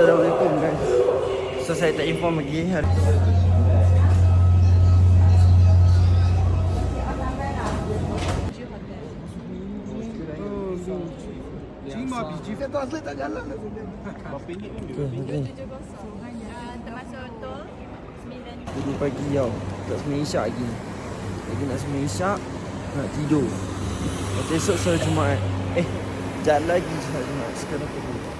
Assalamualaikum guys. So saya tak inform lagi. Hari Kita translate tak jalan Berapa ringgit pun dia Termasuk tol Sembilan Pagi tau Tak semua isyak lagi. Lagi nak semua isyak Nak tidur. Lepas esok selalu Jumaat. Eh Sekejap lagi selalu Jumaat. Sekarang pergi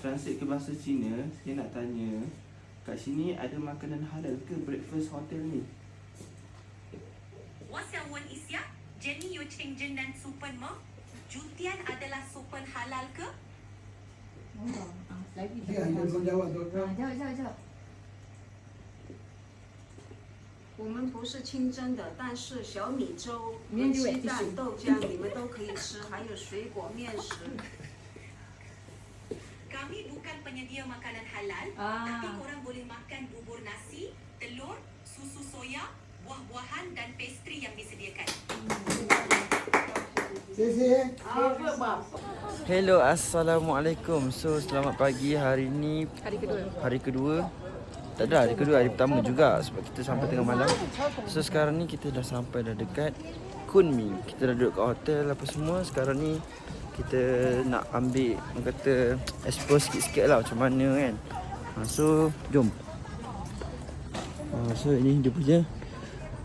Translate ke bahasa Cina Saya nak tanya Kat sini ada makanan halal ke breakfast hotel ni? 我想问一下，Jenny Yu Cheng Jen dan Supen Mo, jutian adalah sopen halal ke? 这个有人家话都说，我们不是清真的，但是小米粥、和面就鸡继续蛋、豆浆你们都可以吃，还有水果、面食。 Penyedia makanan halal, Ah. tapi korang boleh makan bubur nasi, telur, susu soya, buah-buahan dan pastry yang disediakan. 谢谢。Hello, Assalamualaikum. So, selamat pagi hari ni. Hari kedua. Hari kedua? Tak ada hari kedua, hari pertama juga Sebab kita sampai tengah malam. So sekarang ni kita dah sampai dah dekat Kunming Kita dah duduk kat hotel apa semua. Sekarang ni kita nak ambil Orang kata expose sikit-sikit lah macam mana kan ha, So jom ha, So ini dia punya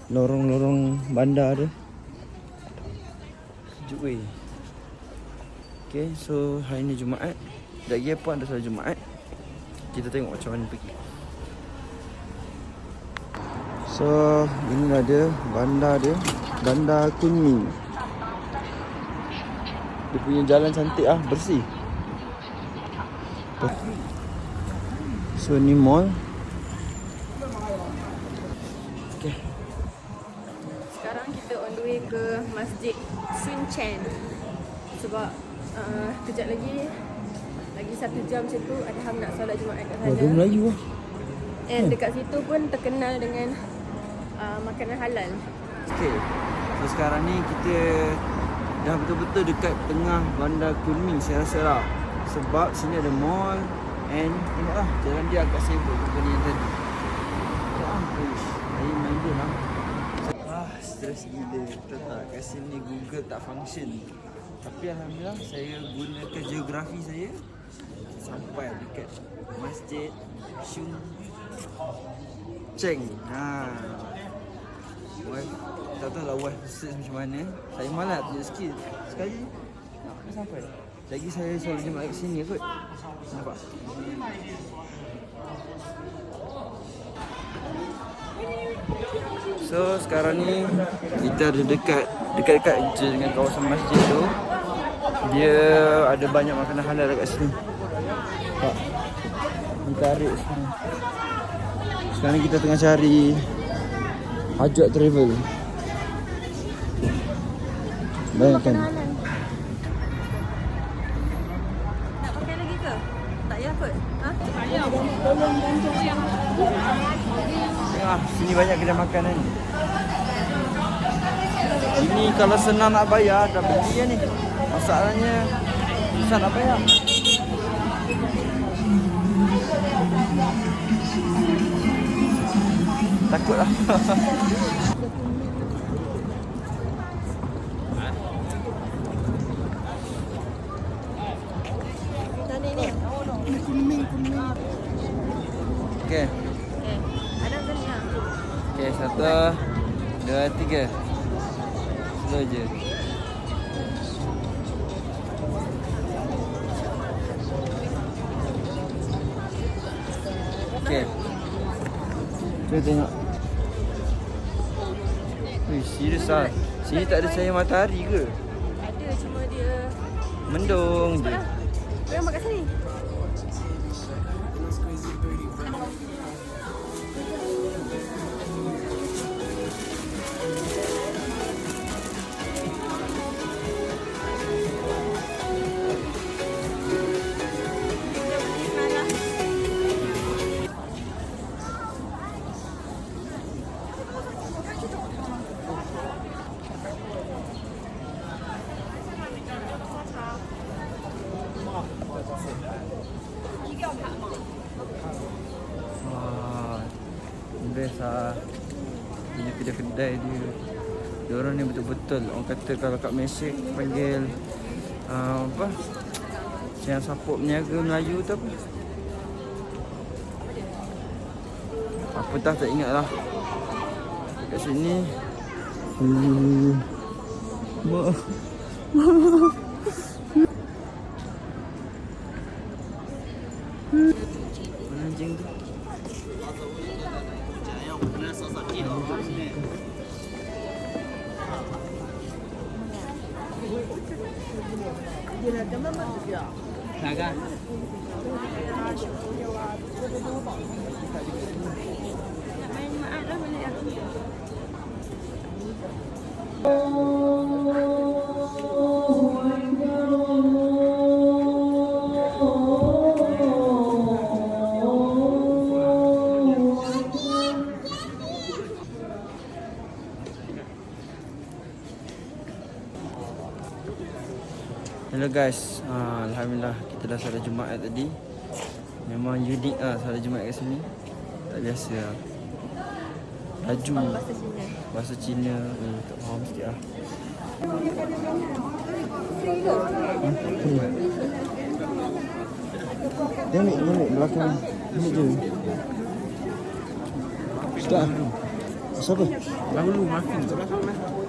Lorong-lorong bandar dia Sejuk weh Okay, so hari ni Jumaat. Lagi pun ada solat Jumaat. Kita tengok macam mana pergi. So, inilah dia bandar dia. Bandar Kunming. Dia punya jalan cantik ah, bersih. So, ni mall. Okay. Sekarang kita on the way ke Masjid Sun Chen Sebab uh, Kejap lagi Lagi satu jam macam tu Adham nak solat Jumaat kat Wah, dia sana Melayu lah. And dekat situ pun terkenal dengan uh, Makanan halal Okay. So sekarang ni kita dah betul-betul dekat tengah bandar Kunming saya rasa lah. Sebab sini ada mall and tengoklah jalan dia agak sibuk daripada yang tadi. Ah, ish, saya main game lah. Ah, stres gila. Betul tak? Kat sini Google tak function. Tapi Alhamdulillah saya gunakan geografi saya sampai dekat Masjid Shun Cheng. Ha. Wife Tak tahu lah wife search macam mana. Saya malas tunjuk skill. Sekali Nak sampai. Lagi saya selalu jemaah kat sini kot. Nampak? So sekarang ni Kita ada dekat Dekat-dekat je dengan kawasan masjid tu. Dia ada banyak makanan halal dekat sini. Nampak Ditarik sini. Sekarang kita tengah cari Hajat travel Bayangkan. Nak pakai lagi ke? Tak payah kot. Ha? Tengah sini banyak kedai makanan Sini kalau senang nak bayar dah beli ya ni. Masalahnya Susah nak bayar. Takut Okay Eh, ada ke ni? ah? Okay satu Dua tiga Slow je Okay. Cuba tengok. Wih, serius lah. Sini tak ada cahaya matahari ke? Ada cuma dia Mendung je. Lah Orang makan sini Wah, best lah. Ini kedai-kedai dia. Dia orang ni betul-betul orang kata kalau kat Malaysia panggil uh, apa? Yang support peniaga Melayu tu apa? Apa tak tak ingat lah. Kat sini. Hmm. Mak. Hello guys, ha, Alhamdulillah kita dah salat Jumaat tadi. Memang unik lah salat Jumaat kat sini. Tak biasa. Lah Laju Bahasa Cina. Bahasa Cina. Eh, Tak faham sikit lah Dia ambil, dia ambil belakang. Ambil je. Start. Lah Siapa? Dahulu makin kat belakang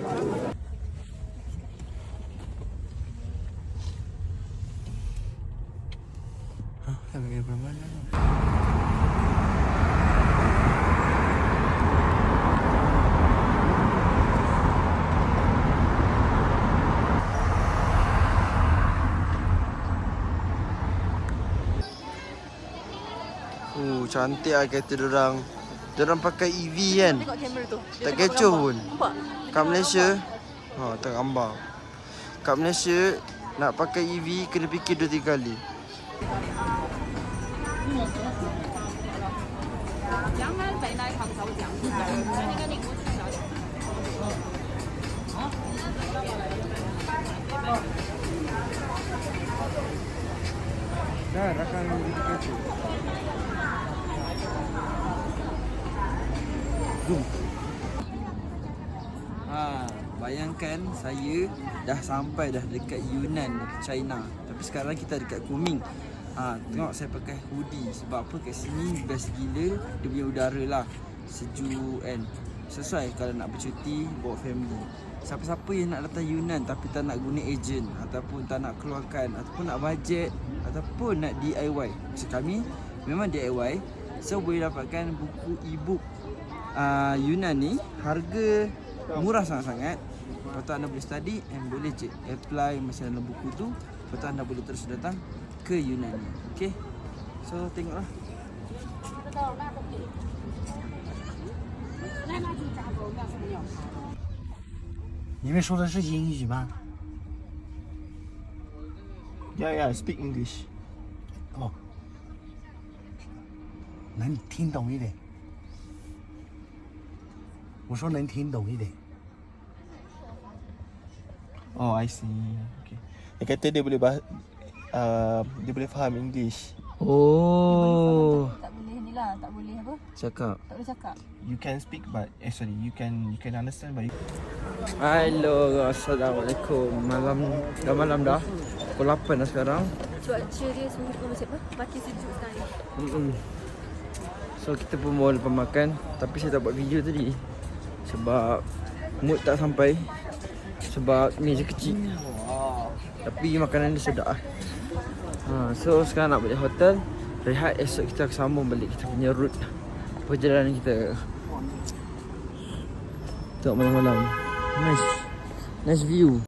cantik lah kereta diorang. Diorang pakai EV kan? Tengok kamera tu Tak kecoh pun. Nampak? Kat Malaysia, ha, tengok gambar. Kat Malaysia, nak pakai EV kena fikir dua tiga kali. Dah, rakan kereta. Zoom. Ha, bayangkan saya dah sampai dah dekat Yunnan, China. Tapi sekarang kita dekat Kunming. Ha, tengok saya pakai hoodie sebab apa kat sini best gila dia punya udara lah. Sejuk kan. Sesuai kalau nak bercuti bawa family. Siapa-siapa yang nak datang Yunnan tapi tak nak guna ejen ataupun tak nak keluarkan ataupun nak bajet ataupun nak DIY. Macam kami memang DIY. So boleh dapatkan buku e-book uh, Yunan ni harga murah sangat-sangat. Lepas tu anda boleh study and boleh je apply masa dalam buku tu. Lepas tu anda boleh terus datang ke Yunan ni. Okay. So tengoklah. 你们说的是英语吗？ Yeah, yeah, speak English. 哦，能听懂一点。 我说能听懂一点。 Oh, I see. Okay. Dia kata dia boleh bah uh, dia boleh faham English. Oh. Tak boleh ni lah Tak boleh apa Cakap. Tak boleh cakap You can speak but eh sorry you can you can understand but you Hello, Assalamualaikum. Malam dah malam dah. Pukul 8 dah sekarang. Cuaca dia semua macam apa Makin sejuk sekarang ni Mm-mm. So kita pun mau lepas makan Tapi saya tak buat video tadi Sebab Mood tak sampai Sebab meja kecil Tapi makanan dia sedap lah ha, So sekarang nak balik hotel rehat esok kita akan sambung balik kita punya route perjalanan kita. Tengok malam-malam. Nice. Nice view.